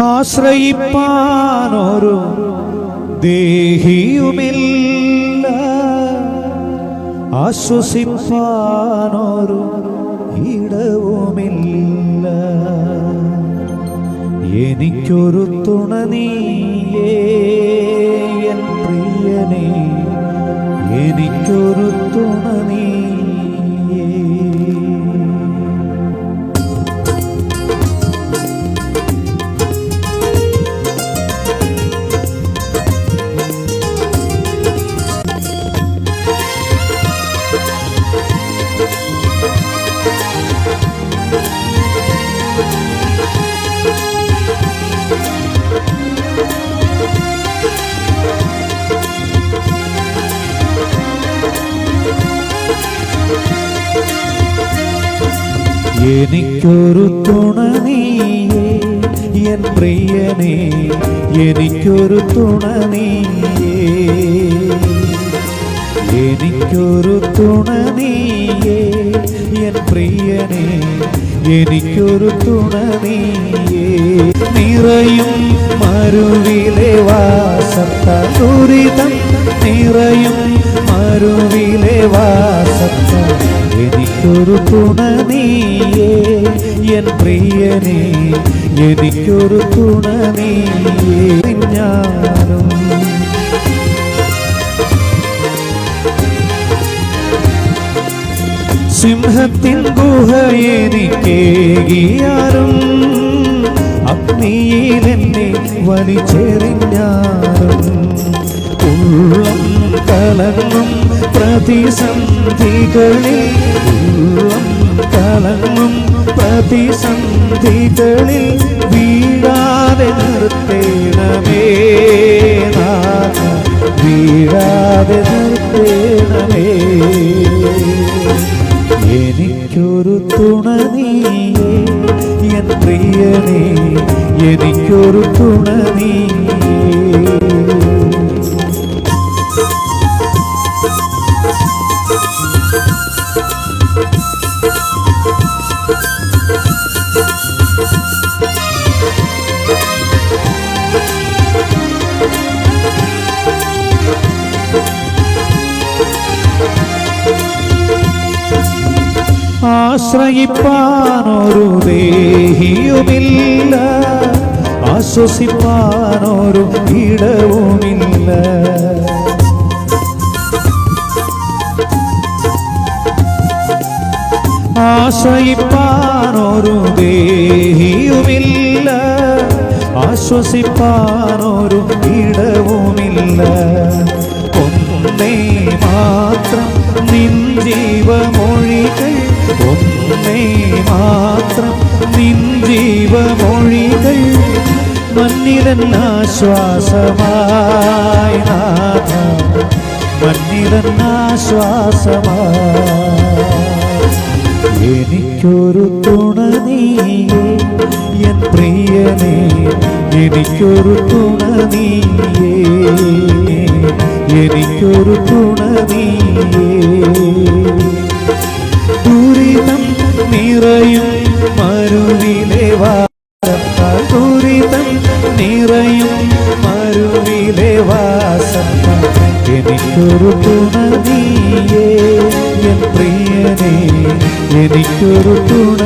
ആശ്രയിപ്പാനൊരു ദേഹിയുമില്ല. ആശ്വസിപ്പാനൊരു ഇടവുമില്ല. എനിക്കൊരു തുണ നീയേ എൻ പ്രിയനേ എനിക്കൊരു തുണ നീയേ എനിക്കൊരു തുണ നീയേ എൻ പ്രിയനേ എനിക്കൊരു തുണ നീയേ. എനിക്കൊരു തുണ നീയേ എൻ പ്രിയനേ എനിക്കൊരു തുണ നീയേ. നിറയും മരുവിലെ വാസത്ത ദുരിതം നിറയും മരുവിലെ വാസത്ത എനിക്കൊരു തുണ എൻ പ്രിയനേ എനിക്കൊരു തുണ നീയേ ഞാനും. സിംഹത്തിൻ ഗുഹ എനിക്കേകിയാറും അഗ്നിയിൽ എന്നെ വലിച്ചെറിഞ്ഞാറും ഉള്ളം കലങ്ങും പ്രതിസന്ധികളിൽ പ്രതിസന്ധികളിൽ വീഴാതെ നിർത്തേണമേ വീഴാതെ നിർത്തേണമേ. എനിക്കൊരു തുണ നീയേ എൻ പ്രിയനേ എനിക്കൊരു തുണ നീയേ. ആശ്രയിപ്പാനൊരു ദേഹിയുമില്ല. ആശ്വസിപ്പാനൊരു ഇടവുമില്ല. ആശ്രയിപ്പാനൊരു ദേഹിയുമില്ല. ആശ്വസിപ്പാനൊരു ഇടവുമില്ല. ഒന്നേ മാത്രം നിൻ ജീവമൊഴികൾ ഒന്നേ മാത്രം നിൻ ജീവമൊഴികൾ മണ്ണിലൻ ആശ്വാസമായി നാഥ. മണ്ണിലൻ ആശ്വാസമായി എനിക്കൊരു തുണ നീയേ എൻ പ്രിയനേ എനിക്കൊരു തുണ നീയേ എനിക്കൊരു തുണ നീയേ. നിറയും മരുവിലെ വാസത്താൽ നിറയും മരുവിലെ വാസത്താൽ എനിക്കൊരു തുണനീയേ എൻ പ്രിയനേ എനിക്കൊരു തുണ